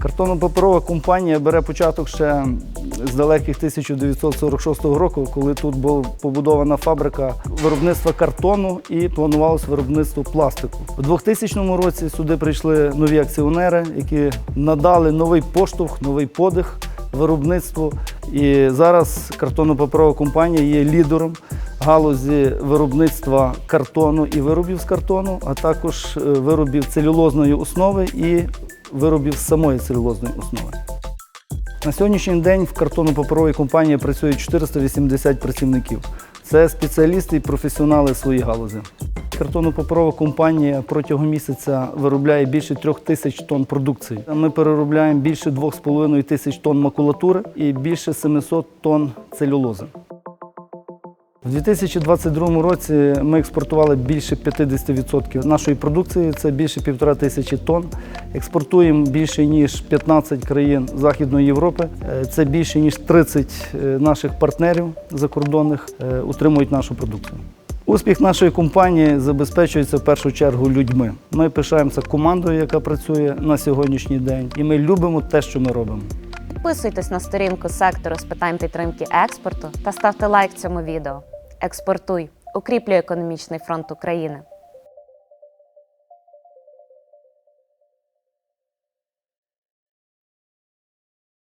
Картонно-паперова компанія бере початок ще з далеких 1946 року, коли тут була побудована фабрика виробництва картону і планувалось виробництво пластику. У 2000 році сюди прийшли нові акціонери, які надали новий поштовх, новий подих виробництву. І зараз картонно-паперова компанія є лідером галузі виробництва картону і виробів з картону, а також е, виробів целюлозної основи і виробів з самої целюлозної основи. На сьогоднішній день в картонно-паперовій компанії працює 480 працівників. Це спеціалісти і професіонали своєї галузі. Картонно-паперова компанія протягом місяця виробляє більше трьох тисяч тонн продукції. Ми переробляємо більше 2,5 тисяч тонн макулатури і більше 700 тонн целюлози. У 2022 році ми експортували більше 50% нашої продукції, це більше півтора тисячі тонн. Експортуємо більше ніж 15 країн Західної Європи. Е, Це більше ніж 30 е, наших партнерів закордонних е, утримують нашу продукцію. Успіх нашої компанії забезпечується в першу чергу людьми. Ми пишаємося командою, яка працює на сьогоднішній день, і ми любимо те, що ми робимо. Підписуйтесь на сторінку сектору з питань підтримки експорту та ставте лайк цьому відео. Експортуй, укріплює економічний фронт України.